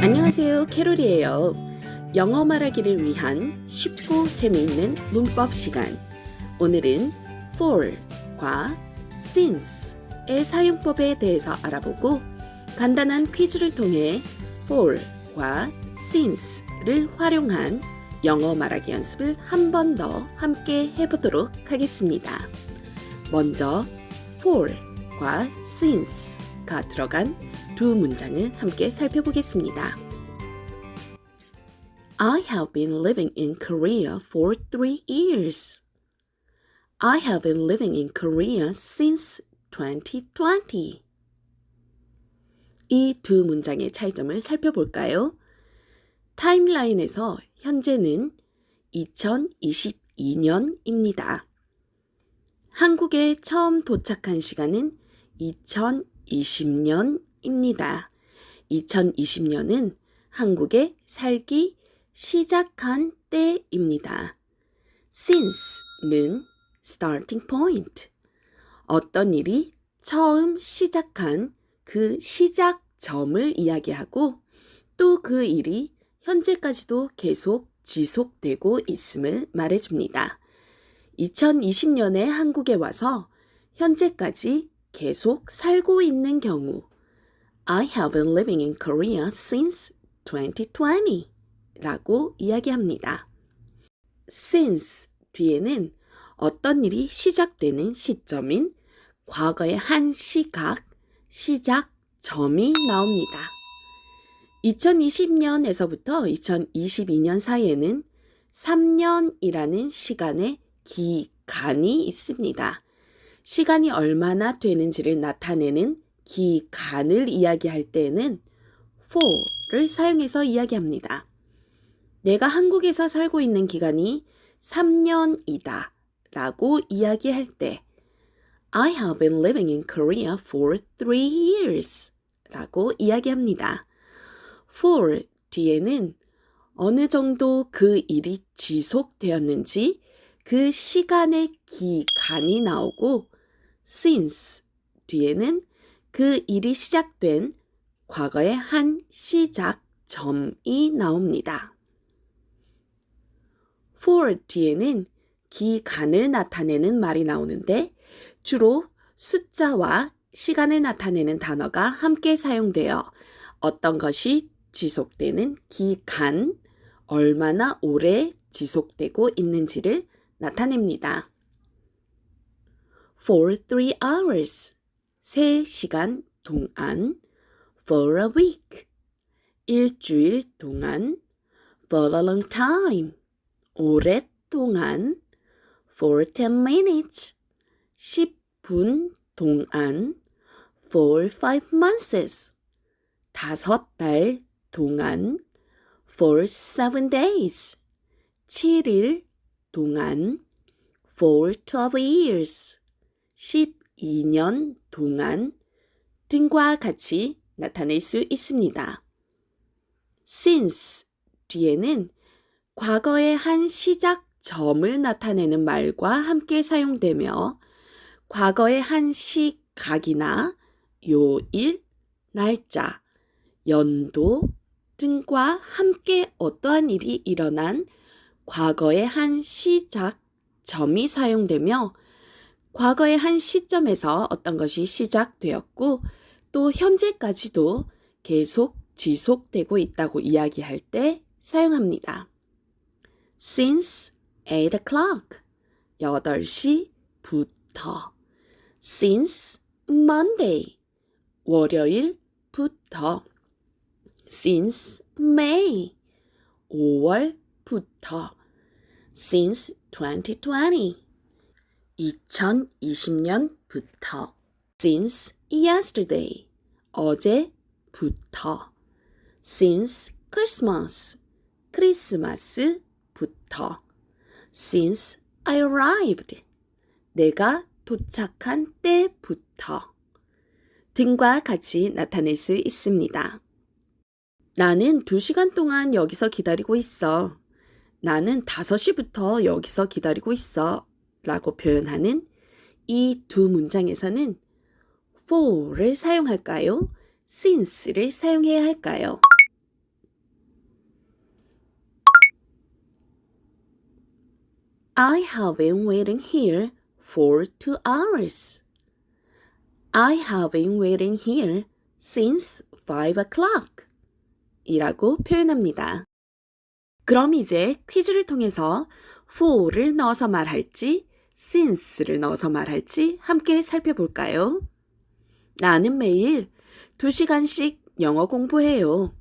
안녕하세요. 캐롤이에요. 영어 말하기를 위한 쉽고 재미있는 문법 시간. 오늘은 for과 since의 사용법에 대해서 알아보고 간단한 퀴즈를 통해 for과 since를 활용한 영어 말하기 연습을 한 번 더 함께 해보도록 하겠습니다. 먼저 for 과 since가 들어간 두 문장을 함께 살펴보겠습니다. I have been living in Korea for three years. I have been living in Korea since 2020. 이 두 문장의 차이점을 살펴볼까요? 타임라인에서 현재는 2022년입니다. 한국에 처음 도착한 시간은 2020년입니다. 2020년은 한국에 살기 시작한 때입니다. since는 starting point. 어떤 일이 처음 시작한 그 시작점을 이야기하고 또 그 일이 현재까지도 계속 지속되고 있음을 말해줍니다. 2020년에 한국에 와서 현재까지 계속 살고 있는 경우 I have been living in Korea since 2020 라고 이야기합니다. since 뒤에는 어떤 일이 시작되는 시점인 과거의 한 시각, 시작 점이 나옵니다. 2020년에서부터 2022년 사이에는 3년이라는 시간의 기간이 있습니다. 시간이 얼마나 되는지를 나타내는 기간을 이야기할 때에는 for를 사용해서 이야기합니다. 내가 한국에서 살고 있는 기간이 3년이다 라고 이야기할 때 I have been living in Korea for three years 라고 이야기합니다. for 뒤에는 어느 정도 그 일이 지속되었는지 그 시간의 기간이 나오고 since 뒤에는 그 일이 시작된 과거의 한 시작점이 나옵니다. for 뒤에는 기간을 나타내는 말이 나오는데 주로 숫자와 시간을 나타내는 단어가 함께 사용되어 어떤 것이 지속되는 기간, 얼마나 오래 지속되고 있는지를 나타냅니다. For three hours, 3시간 동안. For a week, 일주일 동안. For a long time, 오랫동안. For 10 minutes, 10분 동안. For 5 months, 다섯 달 동안. For 7 days, 7일 동안. For 12 years, 12년 동안 등과 같이 나타낼 수 있습니다. since 뒤에는 과거의 한 시작점을 나타내는 말과 함께 사용되며 과거의 한 시각이나 요일, 날짜, 연도 등과 함께 어떠한 일이 일어난 과거의 한 시작점이 사용되며 과거의 한 시점에서 어떤 것이 시작되었고 또 현재까지도 계속 지속되고 있다고 이야기할 때 사용합니다. Since 8 o'clock, 8시부터. Since Monday, 월요일부터. Since May, 5월부터. Since 2020, 2020년부터. Since yesterday, 어제부터. Since Christmas, 크리스마스부터. Since I arrived, 내가 도착한 때부터. 등과 같이 나타낼 수 있습니다. 나는 두 시간 동안 여기서 기다리고 있어. 나는 5시부터 여기서 기다리고 있어. 라고 표현하는 이 두 문장에서는 for를 사용할까요? since를 사용해야 할까요? I have been waiting here for two hours. I have been waiting here since five o'clock. 이라고 표현합니다. 그럼 이제 퀴즈를 통해서 for를 넣어서 말할지, since를 넣어서 말할지 함께 살펴볼까요? 나는 매일 2시간씩 영어 공부해요.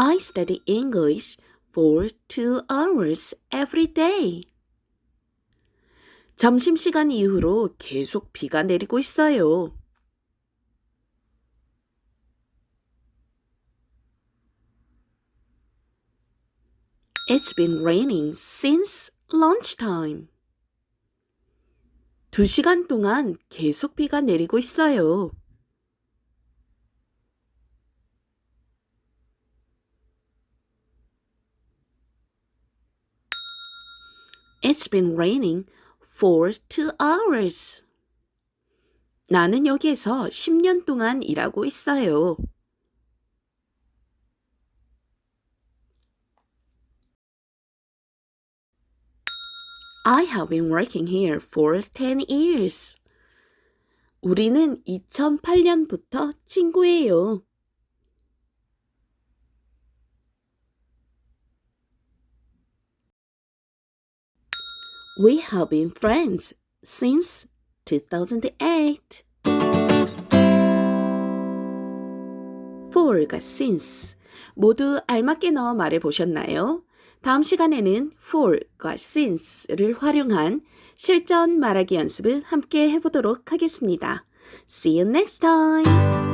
I study English for two hours every day. 점심시간 이후로 계속 비가 내리고 있어요. It's been raining since lunchtime. 두 시간 동안 계속 비가 내리고 있어요. It's been raining for two hours. 나는 여기에서 10년 동안 일하고 있어요. I have been working here for 10 years. 우리는 2008년부터 친구예요. We have been friends since 2008. for과 since 모두 알맞게 넣어 말해 보셨나요? 다음 시간에는 for과 since를 활용한 실전 말하기 연습을 함께 해보도록 하겠습니다. See you next time!